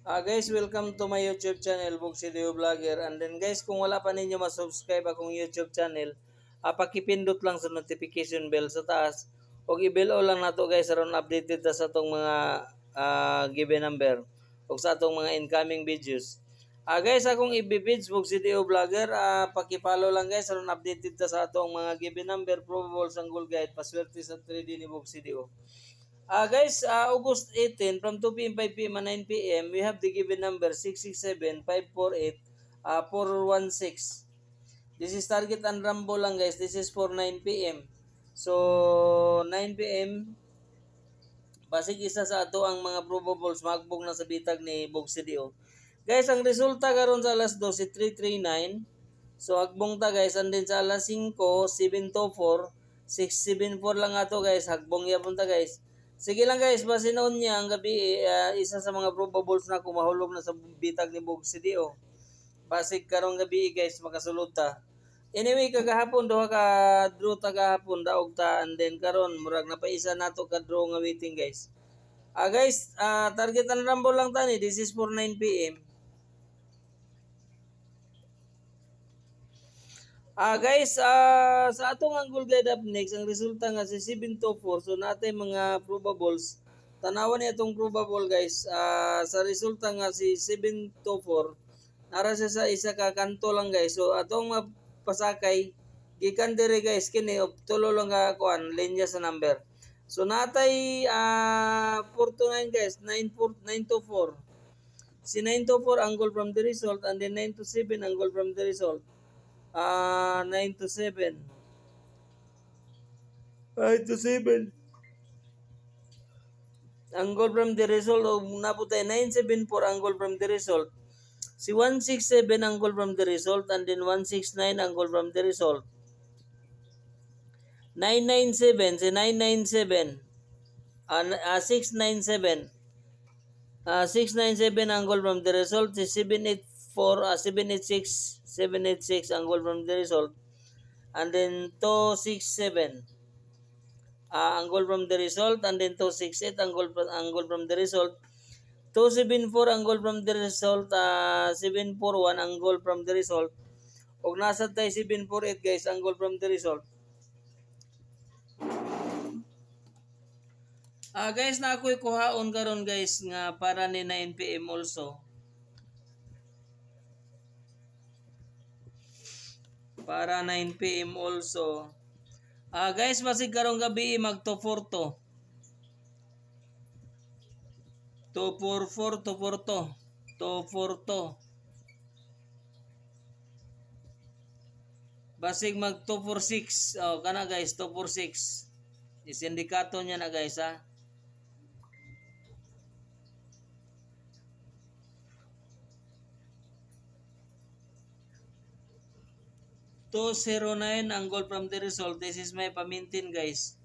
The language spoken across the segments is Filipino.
Ah guys, welcome to my YouTube channel, Bugsideo Vlogger. And then guys, kung wala pa ninyo ma-subscribe akong YouTube channel, ah, pakipindot lang sa notification bell sa taas. O i-bell all lang nato guys, aron updated ta sa atong mga ah, given number o sa atong mga incoming videos. Ah guys, akong i-page Bugsideo Vlogger, ah, paki-follow lang guys, aron updated ta sa atong mga given number, probable sanggol guide, paswerte sa 3D ni Bugsideo. Ah guys, uh, August 18 from 2 p.m. 5 p.m. and 9 p.m. we have the given number 667 548 uh, 416. This is target and rambo lang guys. This is for 9 p.m. So 9 p.m. Basig isa sa ato ang mga probables magbog na sa bitag ni Bog CDO. Guys, ang resulta karon sa alas 12 339. So agbong ta guys and then sa alas 5 724 674 lang ato guys. Hagbong yapon ta guys. Sige lang guys, base noon niya ang gabi eh, isa sa mga probables na kumahulog na sa bitag ni Bog CDO. Basig karong gabi guys makasulod ta. Anyway, kagahapon duha ka draw ta gahapon daog ta and then karon murag na pa isa nato ka draw nga waiting guys. Ah guys, ah target ang rambo lang tani. This is for 9 PM. Ah guys, ah sa atong angle guide up next, ang resulta nga si 7 to 4. So natay mga probables. Tanawan ni atong probable guys. Ah sa resulta nga si 7 to 4, nara siya sa isa ka kanto lang guys. So atong mapasakay gikan dire guys kini tulo lang nga kuan linya sa number. So natay ah 4 to 9 guys, 9 4 9 to 4. Si 9 to 4 angle from the result and then 9 to 7 angle from the result. Ah, 9 to 7. 9 to 7. Angle from the result o naputay 974 angle from the result. Si 167 angle from the result and then 169 angle from the result. 997 si 997 ah, ah, 697 Ah, 697 angle from the result si 784 ah, 786 786 angle from the result. And then 267 ah, angle from the result and then 268 angle from angle from the result. 274 angle from the result ah, 741 angle from the result. Ug nasa tay 748 guys angle from the result. Ah guys, na ako'y kuhaon karon guys nga para ni 9 PM also. Para 9 PM also. Ah guys, basig karong gabi mag 2 to. 244 to 4 to. 2 to. Basig mag 246. Oh, kana guys, 246. Isindikato niya na guys ha. 209 angle from the result. This is my pamintin guys.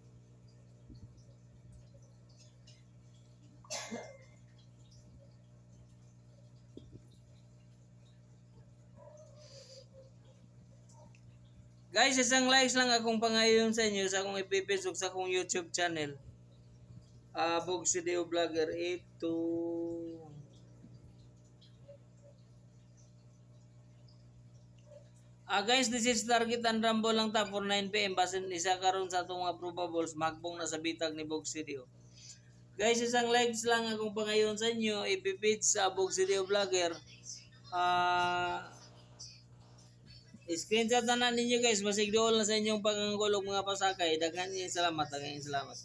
Guys, isang likes lang akong pangayon sa inyo sa akong ipipesok sa akong YouTube channel. Ah, Bog Sideo Vlogger 82 Ah guys, this is target and rambo lang ta for 9 PM basin isa karon sa atong mga probables magbong na sa bitag ni Bog Studio. Guys, isang likes lang akong pangayon sa inyo, ipipit sa Bog Studio Vlogger. Ah screenshot na, na ninyo guys, basig doon na sa inyong pangangulog mga pasakay. Daghan niyo salamat, daghan salamat.